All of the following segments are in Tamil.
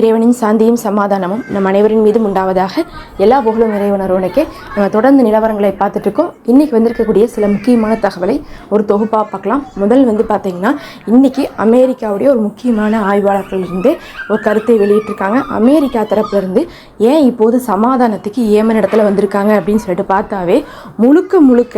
இறைவனின் சாந்தியும் சமாதானமும் நம் அனைவரின் மீதும் உண்டாவதாக எல்லா புகழும் இறைவனரோனுக்கே நம்ம தொடர்ந்து நிலவரங்களை பார்த்துட்டு இருக்கோம் இன்றைக்கி வந்திருக்கக்கூடிய சில முக்கியமான தகவலை ஒரு தொகுப்பாக பார்க்கலாம். முதல் வந்து பார்த்திங்கன்னா இன்றைக்கி அமெரிக்காவுடைய ஒரு முக்கியமான ஆய்வாளர்கள் இருந்து ஒரு கருத்தை வெளியிட்டிருக்காங்க. அமெரிக்கா தரப்புலேருந்து ஏன் இப்போது சமாதானத்துக்கு ஏமன் இடத்துல வந்திருக்காங்க அப்படின்னு சொல்லிட்டு பார்த்தாவே முழுக்க முழுக்க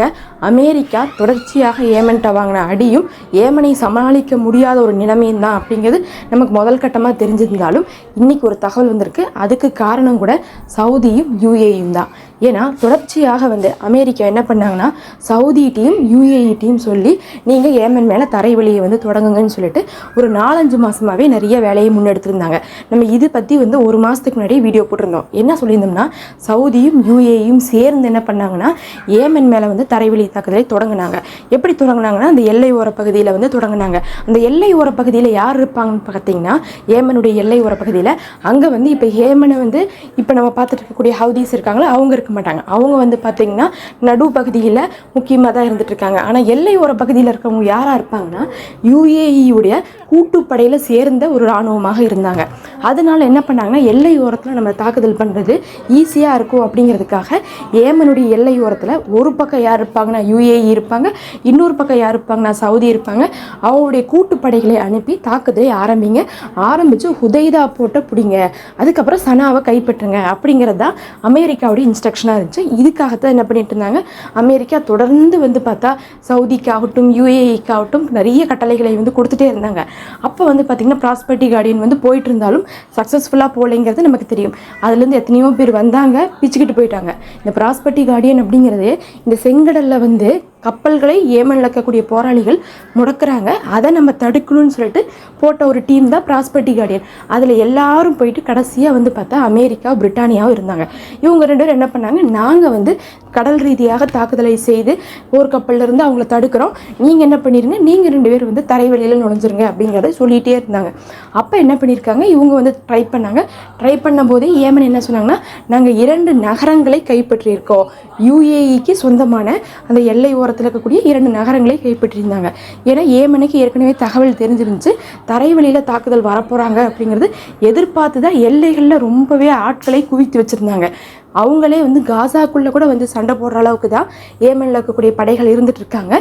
அமெரிக்கா தொடர்ச்சியாக ஏமன்ட்ட வாங்கின அடியும் ஏமனை சமாளிக்க முடியாத ஒரு நிலைமையும் தான் அப்படிங்கிறது நமக்கு முதல் கட்டமாக தெரிஞ்சிருந்தாலும் இன்னைக்கு ஒரு தகவல் வந்திருக்கு. அதுக்கு காரணம் கூட சவுதியும் யூஏயும் தான். ஏன்னா தொடர்ச்சியாக வந்து அமெரிக்கா என்ன பண்ணாங்கன்னா சவுதி டீம் யூஏஇ டீம் சொல்லி நீங்கள் ஏமன் மேலே தரைவழியை வந்து தொடங்குங்கன்னு சொல்லிட்டு ஒரு நாலஞ்சு மாதமாகவே நிறைய வேலையை முன்னெடுத்திருந்தாங்க. நம்ம இது பற்றி வந்து ஒரு மாதத்துக்கு முன்னாடி வீடியோ போட்டிருந்தோம். என்ன சொல்லியிருந்தோம்னா சவுதியும் யூஏயும் சேர்ந்து என்ன பண்ணாங்கன்னா ஏமன் மேலே வந்து தரைவழி தாக்குதலை தொடங்கினாங்க. எப்படி தொடங்கினாங்கன்னா அந்த எல்லை ஓர பகுதியில் வந்து தொடங்கினாங்க. அந்த எல்லை ஓர பகுதியில் யார் இருப்பாங்கன்னு பார்த்தீங்கன்னா ஏமனுடைய எல்லை ஓர பகுதியில் அங்கே வந்து இப்போ ஏமனை வந்து இப்போ நம்ம பார்த்துட்டு இருக்கக்கூடிய ஹவுதீஸ் இருக்காங்களோ அவங்க இருக்க மாட்டாங்க அவங்க வந்து பார்த்தீங்கன்னா நடு பகுதியில் முக்கியமாக தான் இருந்துட்டு இருக்காங்க ஆனால் எல்லை ஓர பகுதியில் இருக்கவங்க யாராக இருப்பாங்கன்னா யூஏஇயுடைய கூட்டுப்படையில் சேர்ந்த ஒரு இராணுவமாக இருந்தாங்க. அதனால என்ன பண்ணாங்கன்னா எல்லை ஓரத்தில் நம்ம தாக்குதல் பண்ணுறது ஈஸியாக இருக்கும் அப்படிங்கிறதுக்காக ஏமனுடைய எல்லை ஓரத்தில் ஒரு பக்கம் யார் இருப்பாங்கன்னா யூஏஇ இருப்பாங்க இன்னொரு பக்கம் யார் இருப்பாங்கன்னா சவுதி இருப்பாங்க. அவங்களுடைய கூட்டுப்படைகளை அனுப்பி தாக்குதலை ஆரம்பிங்க. ஆரம்பித்து ஹுதைதா போட்ட பிடிங்க. அதுக்கப்புறம் சனாவை கைப்பற்றுங்க அப்படிங்கிறது தான் அமெரிக்காவுடைய இன்ஸ்ட்ரக்ஷனாக இருந்துச்சு. இதுக்காகத்தான் என்ன பண்ணிட்டு இருந்தாங்க? அமெரிக்கா தொடர்ந்து வந்து பார்த்தா சவுதிக்காகட்டும் யூஏஇக்காகட்டும் நிறைய கட்டளைகளை வந்து கொடுத்துட்டே இருந்தாங்க. அப்போ வந்து பார்த்திங்கன்னா ப்ராஸ்பர்ட்டி கார்டியன் வந்து போயிட்டு இருந்தாலும் சக்ஸஸ்ஃபுல்லாக போகலைங்கிறது நமக்கு தெரியும். அதுலேருந்து எத்தனையோ பேர் வந்தாங்க பிச்சுக்கிட்டு போயிட்டாங்க. இந்த ப்ராஸ்பர்ட்டி கார்டியன் அப்படிங்கிறது இந்த செங்கடலில் வந்து கப்பல்களை ஏமனில் இருக்கக்கூடிய போராளிகள் முடக்கிறாங்க. அதை நம்ம தடுக்கணும்னு சொல்லிட்டு போட்ட ஒரு டீம் தான் ப்ராஸ்பர்ட்டி கார்டியன் அதில் எல்லாரும் போயிட்டு கடைசியாக வந்து பார்த்தா அமெரிக்கா பிரிட்டானியாவும் இருந்தாங்க. இவங்க ரெண்டு பேரும் என்ன பண்ணாங்க? நாங்கள் வந்து கடல் ரீதியாக தாக்குதலை செய்து போர்க்கப்பல்ல கப்பல்லேருந்து அவங்கள தடுக்கிறோம். நீங்கள் என்ன பண்ணிடுங்க நீங்கள் ரெண்டு பேரும் வந்து தரைவழியில் நுழைஞ்சிருங்க அப்படிங்கிறத சொல்லிகிட்டே இருந்தாங்க. அப்போ என்ன பண்ணியிருக்காங்க இவங்க வந்து ட்ரை பண்ணாங்க. ட்ரை பண்ணும்போதே ஏமன் என்ன சொன்னாங்கன்னா நாங்கள் இரண்டு நகரங்களை கைப்பற்றியிருக்கோம். யூஏஇக்கு சொந்தமான அந்த எல்லை ஓரத்தில் இருக்கக்கூடிய இரண்டு நகரங்களை கைப்பற்றியிருந்தாங்க. ஏன்னா ஏமனுக்கு ஏற்கனவே தகவல் தெரிஞ்சிருந்துச்சு. தரைவழியில் தாக்குதல் வரப்போகிறாங்க அப்படிங்கிறது எதிர்பார்த்து தான் எல்லைகளில் ரொம்பவே ஆட்களை குவித்து வச்சுருந்தாங்க. அவங்களே வந்து காசாக்குள்ளே கூட வந்து சண்டை போடுற அளவுக்கு தான் ஏமனில் இருக்கக்கூடிய படைகள் இருந்துட்டு இருக்காங்க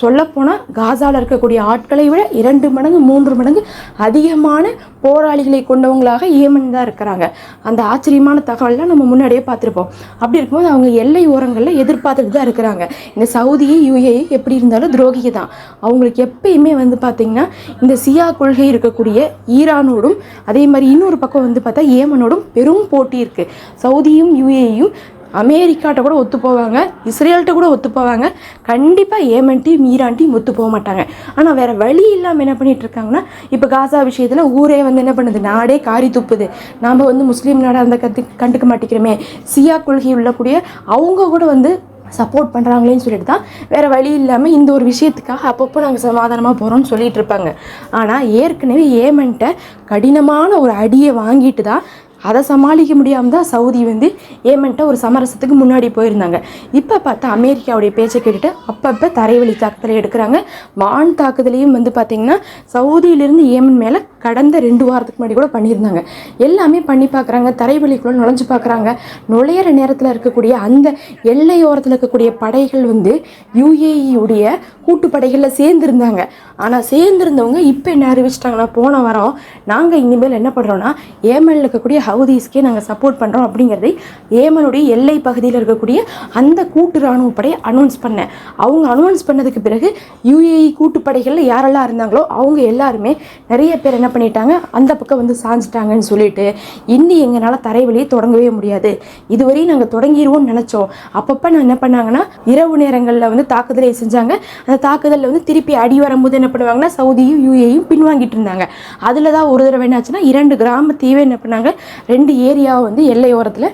சொல்லப்போனால் காசாவில் இருக்கக்கூடிய ஆட்களை விட இரண்டு மடங்கு மூன்று மடங்கு அதிகமான போராளிகளை கொண்டவங்களாக ஏமன் தான் இருக்கிறாங்க. அந்த ஆச்சரியமான தகவல்லாம் நம்ம முன்னாடியே பார்த்துருப்போம். அப்படி இருக்கும்போது அவங்க எல்லை ஓரங்களில் எதிர்பார்த்துட்டு தான் இருக்கிறாங்க. இந்த சவுதியை யுஏஇ எப்படி இருந்தாலும் துரோகி தான். அவங்களுக்கு எப்பயுமே வந்து பார்த்திங்கன்னா இந்த சியா கொள்கை இருக்கக்கூடிய ஈரானோடும் அதே மாதிரி இன்னொரு பக்கம் வந்து பார்த்தா ஏமனோடும் பெரும் போட்டி இருக்குது சவுதியும் யுஏஇயும் அமெரிக்காட்ட கூட ஒத்து போவாங்க இஸ்ரேல்கிட்ட கூட ஒத்து போவாங்க. கண்டிப்பாக ஏமன் டீம் ஈரான் டீம் ஒத்து போக மாட்டாங்க. ஆனால் வேறு வழி இல்லாமல் என்ன பண்ணிட்டு இருக்காங்கன்னா இப்போ காசா விஷயத்தில் ஊரே வந்து என்ன பண்ணுது? நாடே காரி துப்புது. நாம் வந்து முஸ்லீம் நாடாக இருந்த கத்து கண்டுக்க மாட்டேங்கிறோமே. சியா கொள்கை உள்ளக்கூடிய அவங்க கூட வந்து சப்போர்ட் பண்ணுறாங்களேன்னு சொல்லிட்டு தான் வேறு வழி இல்லாமல் இந்த ஒரு விஷயத்துக்காக அப்பப்போ நாங்கள் சமாதானமாக போகிறோம்னு சொல்லிகிட்டு இருப்பாங்க. ஆனால் ஏற்கனவே ஏமன்ட்ட கடினமான ஒரு அடியை வாங்கிட்டு தான் அதை சமாளிக்க முடியாமல் தான் சவுதி வந்து ஏமன்ட்ட ஒரு சமரசத்துக்கு முன்னாடி போயிருந்தாங்க. இப்போ பார்த்தா அமெரிக்காவுடைய பேச்சை கேட்டுட்டு அப்பப்போ தரைவழி தாக்குதலை எடுக்கிறாங்க. வான் தாக்குதலையும் வந்து பார்த்திங்கன்னா சவுதியிலிருந்து ஏமன் மேலே கடந்த ரெண்டு வாரத்துக்கு முன்னாடி கூட பண்ணியிருந்தாங்க. எல்லாமே பண்ணி பார்க்குறாங்க. தரைவழிக்குள்ளே நுழைஞ்சு பார்க்குறாங்க. நுழையிற நேரத்தில் இருக்கக்கூடிய அந்த எல்லையோரத்தில் இருக்கக்கூடிய படைகள் வந்து யுஏஇயுடைய கூட்டுப்படைகளில் சேர்ந்துருந்தாங்க. ஆனால் சேர்ந்துருந்தவங்க இப்போ என்ன அறிவிச்சிட்டாங்கன்னா போன வாரம் நாங்கள் இனிமேல் என்ன பண்ணுறோன்னா ஏமனில் இருக்கக்கூடிய சவுதிஸ்க்கே நாங்கள் சப்போர்ட் பண்ணுறோம் அப்படிங்கிறதை ஏமனுடைய எல்லை பகுதியில் இருக்கக்கூடிய அந்த கூட்டு இராணுவ படையை அனௌன்ஸ் பண்ணேன் அவங்க அனௌன்ஸ் பண்ணதுக்கு பிறகு யுஏஇ கூட்டுப்படைகளில் யாரெல்லாம் இருந்தாங்களோ அவங்க எல்லாருமே நிறைய பேர் என்ன பண்ணிட்டாங்க அந்த பக்கம் வந்து சாஞ்சிட்டாங்கன்னு சொல்லிட்டு இன்னி எங்களால் தரைவழியை தொடங்கவே முடியாது. இதுவரையும் நாங்கள் தொடங்கிடுவோம்னு நினச்சோம். அப்பப்போ நான் என்ன பண்ணாங்கன்னா இரவு நேரங்களில் வந்து தாக்குதலை செஞ்சாங்க. அந்த தாக்குதலில் வந்து திருப்பி அடி வரும்போது என்ன பண்ணுவாங்கன்னா சவுதியும் யூஏயும் பின்வாங்கிட்டு இருந்தாங்க. அதில் தான் ஒரு தடவை என்னாச்சுன்னா இரண்டு கிராமத்தையே என்ன பண்ணாங்க ரெண்டு ஏரியாவை வந்து எல்லையோரத்தில்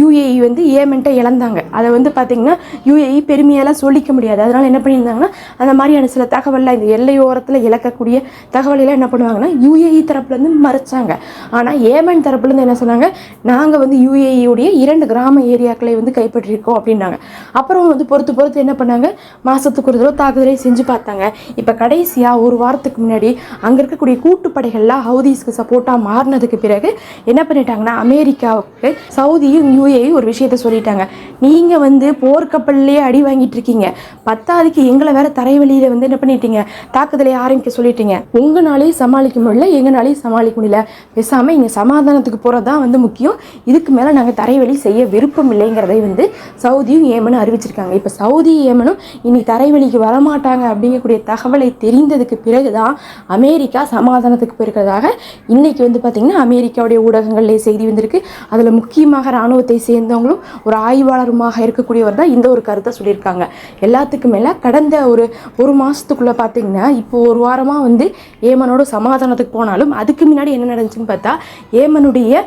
யூஏஇ வந்து ஏமெண்ட்டை இழந்தாங்க. அதை வந்து பார்த்திங்கன்னா யூஏஇ பெருமையெல்லாம் சொல்லிக்க முடியாது. அதனால் என்ன பண்ணியிருந்தாங்கன்னா அந்த மாதிரியான சில தகவலில் இந்த எல்லையோரத்தில் இழக்கக்கூடிய தகவலெல்லாம் என்ன பண்ணுவாங்கன்னா யூஏஇ தரப்புலேருந்து மறைச்சாங்க. ஆனால் ஏமன் தரப்புலேருந்து என்ன சொன்னாங்க நாங்கள் வந்து யூஏஇயுடைய இரண்டு கிராம ஏரியாக்களை வந்து கைப்பற்றியிருக்கோம் அப்படின்னாங்க. அப்புறம் வந்து பொறுத்து பொறுத்து என்ன பண்ணாங்க மாதத்துக்கு ஒரு தடவை தாக்குதலை செஞ்சு பார்த்தாங்க. இப்போ கடைசியாக ஒரு வாரத்துக்கு முன்னாடி அங்கே இருக்கக்கூடிய கூட்டுப்படைகள்லாம் ஹவுதீஸ்க்கு சப்போர்ட்டாக மாறினதுக்கு பிறகு என்ன பண்ணிட்டாங்கன்னா அமெரிக்காவுக்கு சவுதியும் யூஏஇ ஒரு விஷயத்த சொல்லிட்டாங்க. நீங்கள் வந்து போர்க்கப்பல்லையே அடி வாங்கிட்டு இருக்கீங்க. பத்தாவதுக்கு எங்களை வேற தரைவழியில் வந்து என்ன பண்ணிட்டீங்க? தாக்குதலை ஆரம்பிக்க சொல்லிட்டீங்க. உங்களாலேயும் சமாளிக்க முடியல எங்களாலேயும் சமாளிக்க முடியல. பேசாமல் இங்கே சமாதானத்துக்கு போகிறது தான் வந்து முக்கியம். இதுக்கு மேலே நாங்கள் தரைவழி செய்ய விருப்பம் இல்லைங்கிறதை வந்து சவுதியும் ஏமனும் அறிவிச்சிருக்காங்க. இப்போ சவுதி ஏமனும் இனி தரைவழிக்கு வரமாட்டாங்க அப்படிங்கக்கூடிய தகவலை தெரிந்ததுக்கு பிறகு தான் அமெரிக்கா சமாதானத்துக்கு போயிருக்கிறதாக இன்னைக்கு வந்து பார்த்திங்கன்னா அமெரிக்காவுடைய ஊடகங்களிலே செய்தி வந்திருக்கு. அதில் முக்கியமாக இராணுவத்தை சேர்ந்தவங்களும் ஒரு ஆய்வாளருமாக இருக்கக்கூடியவர் தான் இந்த ஒரு கருத்தை சொல்லியிருக்காங்க. எல்லாத்துக்கும் மேலே கடந்த ஒரு ஒரு மாதத்துக்குள்ளே பார்த்தீங்கன்னா இப்போ ஒரு வாரமாக வந்து ஏமனோட சமாதானத்துக்கு போனாலும் அதுக்கு முன்னாடி என்ன நடந்துச்சுன்னு பார்த்தா ஏமனுடைய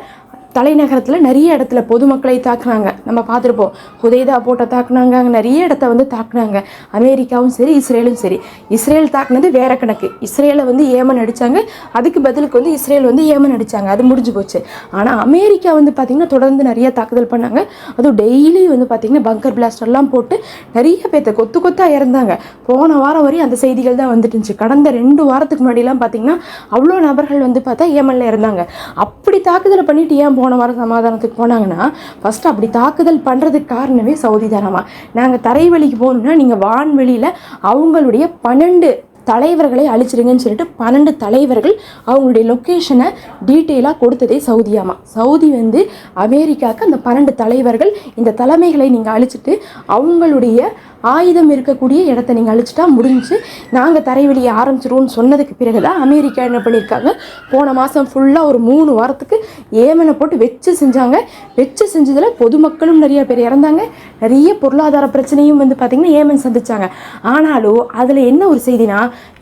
தலைநகரத்தில் நிறைய இடத்துல பொதுமக்களை தாக்குனாங்க. நம்ம பார்த்துருப்போம். ஹுதைதா போட்ட தாக்குனாங்க அங்கே நிறைய இடத்த வந்து தாக்குனாங்க. அமெரிக்காவும் சரி இஸ்ரேலும் சரி. இஸ்ரேல் தாக்குனது வேற கணக்கு. இஸ்ரேலை வந்து ஏமன் அடித்தாங்க அதுக்கு பதிலுக்கு வந்து இஸ்ரேல் வந்து ஏமன் அடித்தாங்க அது முடிஞ்சு போச்சு. ஆனால் அமெரிக்கா வந்து பார்த்திங்கன்னா தொடர்ந்து நிறைய தாக்குதல் பண்ணாங்க. அதுவும் டெய்லி வந்து பார்த்திங்கன்னா பங்கர் பிளாஸ்டர்லாம் போட்டு நிறைய பேர்த்த கொத்து கொத்தாக இறந்தாங்க. போன வாரம் வரையும் அந்த செய்திகள் தான் வந்துட்டு இருந்துச்சு. கடந்த ரெண்டு வாரத்துக்கு முன்னாடிலாம் பார்த்திங்கன்னா அவ்வளோ நபர்கள் வந்து பார்த்தா ஏமனில் இருந்தாங்க அப்படி தாக்குதல் பண்ணிட்டு ஏன் போன வாரம் சமாதானத்துக்கு போனாங்கன்னா ஃபஸ்ட்டு அப்படி தாக்குதல் பண்ணுறதுக்கு காரணமே சவுதி தானமா நாங்கள் தரைவெளிக்கு போகணும்னா நீங்கள் வான்வெளியில் அவங்களுடைய பன்னெண்டு தலைவர்களை அழிச்சிடுங்கன்னு சொல்லிட்டு பன்னெண்டு தலைவர்கள் அவங்களுடைய லொக்கேஷனை டீட்டெயிலாக கொடுத்ததே சவுதியாமா சவுதி வந்து அமெரிக்காவுக்கு அந்த பன்னெண்டு தலைவர்கள் இந்த தலைமைகளை நீங்கள் அழிச்சிட்டு அவங்களுடைய ஆயுதம் இருக்கக்கூடிய இடத்த நீங்கள் அழிச்சிட்டா முடிஞ்சு நாங்கள் தரைவெளியை ஆரம்பிச்சிருவோம்னு சொன்னதுக்கு பிறகு தான் அமெரிக்கா என்ன பண்ணியிருக்காங்க? போன மாதம் ஃபுல்லாக ஒரு மூணு வாரத்துக்கு ஏமனை போட்டு வச்சு செஞ்சாங்க. வச்சு செஞ்சதில் பொதுமக்களும் நிறைய பேர் இறந்தாங்க. நிறைய பொருளாதார பிரச்சனையும் வந்து பார்த்திங்கன்னா ஏமன் சந்திச்சாங்க. ஆனாலும் அதில் என்ன ஒரு செய்தினா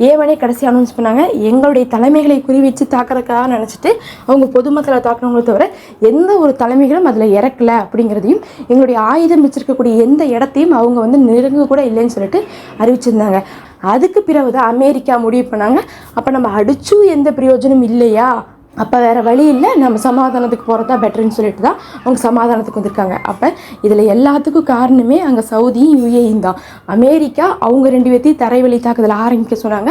ஏமனே கடைசி அனௌன்ஸ் பண்ணாங்க. எங்களுடைய தலைமைகளை குறி வச்சு தாக்குறதுக்காக நினச்சிட்டு அவங்க பொதுமக்களை தாக்குறவங்களே தவிர எந்த ஒரு தலைமைகளும் அதில் இறக்கல அப்படிங்கிறதையும் எங்களுடைய ஆயுதம் வச்சிருக்கக்கூடிய எந்த இடத்தையும் அவங்க வந்து நெருங்க கூட இல்லைன்னு சொல்லிட்டு அறிவிச்சிருந்தாங்க. அதுக்கு பிறகு தான் அமெரிக்கா முடிவு பண்ணாங்க. அப்போ நம்ம அடிச்சும் எந்த பிரயோஜனம் இல்லையா? அப்போ வேறு வழி இல்லை. நம்ம சமாதானத்துக்கு போகிறது தான் பெட்டர்னு சொல்லிட்டு தான் அவங்க சமாதானத்துக்கு வந்திருக்காங்க. அப்போ இதில் எல்லாத்துக்கும் காரணமே அங்கே சவுதியும் யுஏயும் தான். அமெரிக்கா அவங்க ரெண்டு பேர்த்தையும் தரைவழி தாக்குதல் ஆரம்பிக்க சொன்னாங்க.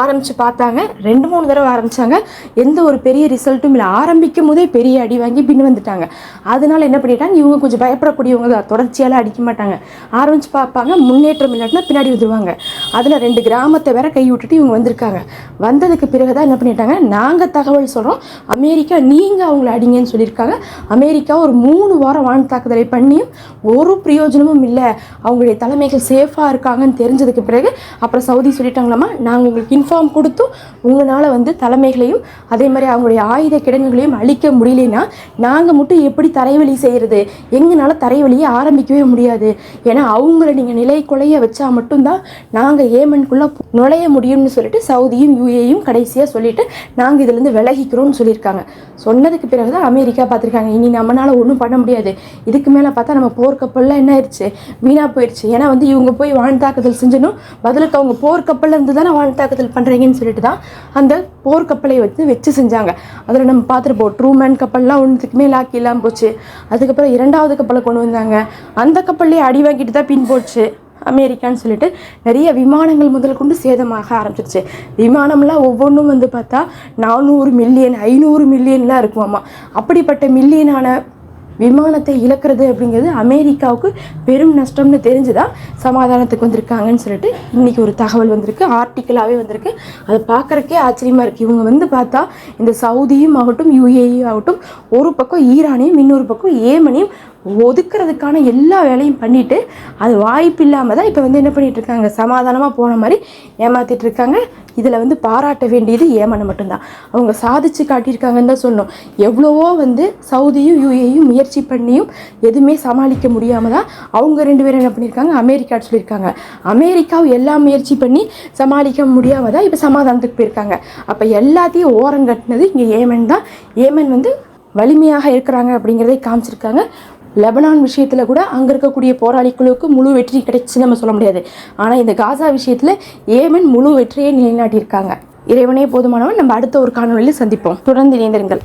ஆரம்பித்து பார்த்தாங்க. ரெண்டு மூணு தடவை ஆரம்பித்தாங்க எந்த ஒரு பெரிய ரிசல்ட்டும் இல்லை. ஆரம்பிக்கும் போதே பெரிய அடி வாங்கி பின் வந்துட்டாங்க. அதனால என்ன பண்ணிட்டாங்க? இவங்க கொஞ்சம் பயப்படக்கூடியவங்க தான். தொடர்ச்சியால் அடிக்க மாட்டாங்க. ஆரம்பித்து பார்ப்பாங்க. முன்னேற்றம் இல்லாட்டினா பின்னாடி வந்துடுவாங்க அதில் ரெண்டு கிராமத்தை வேற கை விட்டுட்டு இவங்க வந்திருக்காங்க. வந்ததுக்கு பிறகு தான் என்ன பண்ணிட்டாங்க? நாங்கள் தகவல் சொல்கிறோம் அமெரிக்கா நீங்கள் அவங்கள அடிங்கன்னு சொல்லியிருக்காங்க. அமெரிக்கா ஒரு மூணு வாரம் வான் தாக்குதலை பண்ணியும் ஒரு பிரயோஜனமும் இல்லை. அவங்களுடைய தலைமைகள் சேஃபாக இருக்காங்கன்னு தெரிஞ்சதுக்கு பிறகு அப்புறம் சவுதி சொல்லிட்டாங்களாமா நாங்கள் உங்களுக்கு இன்ஃபார்ம் கொடுத்தும் உங்களால் வந்து தலைமைகளையும் அதே மாதிரி அவங்களுடைய ஆயுத கிடங்குகளையும் அழிக்க முடியலனா நாங்கள் மட்டும் எப்படி தரைவழி செய்கிறது எங்களால் தரைவழியை ஆரம்பிக்கவே முடியாது. ஏன்னா அவங்கள நீங்கள் நிலை குலைய வச்சா மட்டும்தான் நாங்கள் ஏமனுக்குள்ளே நுழைய முடியும்னு சொல்லிட்டு சவுதியும் யூஏயும் கடைசியாக சொல்லிட்டு நாங்கள் இதுலேருந்து விலகிக்கிறோம்னு சொல்லியிருக்காங்க. சொன்னதுக்கு பிறகு தான் அமெரிக்கா பார்த்துருக்காங்க. இனி நம்மளால் ஒன்றும் பண்ண முடியாது. இதுக்கு மேலே பார்த்தா நம்ம போர்க்கப்பல்லாம் என்ன ஆயிடுச்சு வீணாக போயிடுச்சு ஏன்னா வந்து இவங்க போய் வான் தாக்குதல் செஞ்சணும். பதிலுக்கு அவங்க போர்க்கப்பலில் இருந்து தானே வான் தாக்குதல் பண்ணுறீங்கன்னு சொல்லிட்டு தான் அந்த போர்க்கப்பலை வந்து வச்சு செஞ்சாங்க. அதில் நம்ம பார்த்துருப்போம். ட்ரூமேன் கப்பல்லாம் ஒன்றுத்துக்குமே லாக்கி இல்லாமல் போச்சு. அதுக்கப்புறம் இரண்டாவது கப்பலை கொண்டு வந்தாங்க. அந்த கப்பல்லையே அடி வாங்கிட்டு தான் பின் போச்சு. அமெரிக்கான்னு சொல்லிட்டு நிறைய விமானங்கள் முதல் கொண்டு சேதமாக ஆரம்பிச்சிருச்சு. விமானம்லாம் ஒவ்வொன்றும் வந்து பார்த்தா நானூறு மில்லியன் ஐநூறு மில்லியன்லாம் இருக்குமாம்மா அப்படிப்பட்ட மில்லியனான விமானத்தை இழக்கிறது அப்படிங்கிறது அமெரிக்காவுக்கு பெரும் நஷ்டம்னு தெரிஞ்சுதான் சமாதானத்துக்கு வந்திருக்காங்கன்னு சொல்லிட்டு இன்றைக்கி ஒரு தகவல் வந்திருக்கு ஆர்டிக்கலாகவே வந்திருக்கு. அதை பார்க்குறக்கே ஆச்சரியமாக இருக்குது இவங்க வந்து பார்த்தா இந்த சவுதியும் ஆகட்டும் யூஏஇ ஆகட்டும் ஒரு பக்கம் ஈரானையும் இன்னொரு பக்கம் ஏமனையும் ஒதுக்குறதுக்கான எல்லா வேலையும் பண்ணிட்டு அது வாய்ப்பு இல்லாமல் தான் இப்போ வந்து என்ன பண்ணிகிட்ருக்காங்க இருக்காங்க? சமாதானமாக போன மாதிரி ஏமாத்திட்டு இருக்காங்க. இதில் வந்து பாராட்ட வேண்டியது ஏமனை மட்டும்தான். அவங்க சாதிச்சு காட்டியிருக்காங்கன்னு தான் சொல்லணும். எவ்வளவோ வந்து சவுதியும் யூஏயும் முயற்சி பண்ணியும் எதுவுமே சமாளிக்க முடியாமல் தான் அவங்க ரெண்டு பேரும் என்ன பண்ணியிருக்காங்க? அமெரிக்கா சொல்லியிருக்காங்க அமெரிக்காவும் எல்லா முயற்சி பண்ணி சமாளிக்க முடியாமல் தான் இப்போ சமாதானத்துக்கு போயிருக்காங்க. அப்போ எல்லாத்தையும் ஓரங்கட்டினது இங்கே ஏமன் தான். ஏமன் வந்து வலிமையாக இருக்கிறாங்க அப்படிங்கிறதை காமிச்சிருக்காங்க. லெபனான் விஷயத்தில் கூட அங்கே இருக்கக்கூடிய போராளிகளுக்கு முழு வெற்றி கிடைச்சுன்னு நம்ம சொல்ல முடியாது. ஆனால் இந்த காசா விஷயத்தில் ஏமன் முழு வெற்றியை நிலைநாட்டியிருக்காங்க. இறைவனே போதுமானவன் நம்ம அடுத்த ஒரு காணொளியில் சந்திப்போம். தொடர்ந்து இணைந்திருங்கள்.